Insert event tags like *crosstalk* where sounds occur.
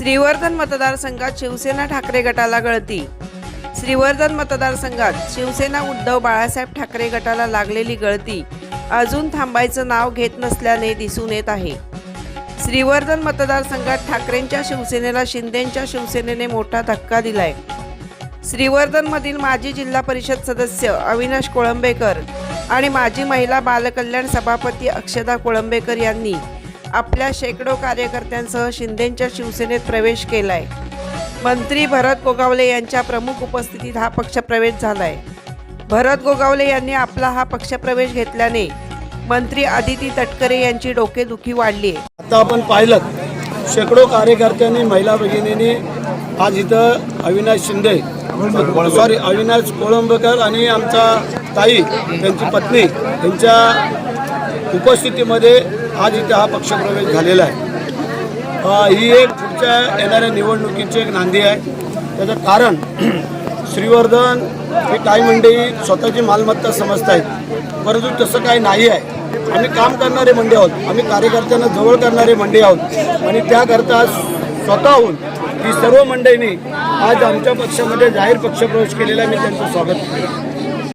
श्रीवर्धन मतदारसंघात शिवसेना ठाकरे गटाला गळती. श्रीवर्धन मतदारसंघात शिवसेना उद्धव बाळासाहेब ठाकरे गटाला लागलेली गळती. अजून थांबायचं नाव घेत नसल्याने दिसून येत आहे. श्रीवर्धन मतदारसंघात ठाकरेंच्या शिवसेनेला शिंदेंच्या शिवसेनेने मोठा धक्का दिलाय. श्रीवर्धनमधील माजी जिल्हा परिषद सदस्य अविनाश कोळंबेकर आणि माजी महिला बालकल्याण सभापती अक्षदा कोळंबेकर यांनी आपल्या शेकडो कार्यकर्त्यांसह शिंदेंच्या शिवसेनेत प्रवेश केलाय. मंत्री भरत गोगावले यांच्या प्रमुख उपस्थितीत हा पक्षप्रवेश झालाय. भरत गोगावले यांनी आपला हा पक्षप्रवेश घेतल्याने मंत्री आदिती तटकरे यांची डोकेदुखी वाढली आहे आता आपण पाहिलं शेकडो कार्यकर्त्यांनी महिला भगिनींनी आज इथं अविनाश शिंदे सॉरी अविनाश कोळंबकर आणि आमचा ताई त्यांची पत्नी यांच्या उपस्थितीमध्ये आज इथे हा पक्षप्रवेश झालेला आहे ही एक पुढच्या येणाऱ्या निवडणुकीची एक नांदी आहे. त्याचं कारण *clears throat* श्रीवर्धन हे काही मंडळी स्वतःची मालमत्ता समजत आहेत परंतु तसं काही नाही आहे. आम्ही काम करणारे मंडळी आहोत. आम्ही कार्यकर्त्यांना जवळ करणारे मंडळी आहोत. आणि त्याकरता स्वतःहून ही सर्व मंडळींनी आज आमच्या पक्षामध्ये जाहीर पक्षप्रवेश केलेला आहे. मी त्यांचं स्वागत करतो.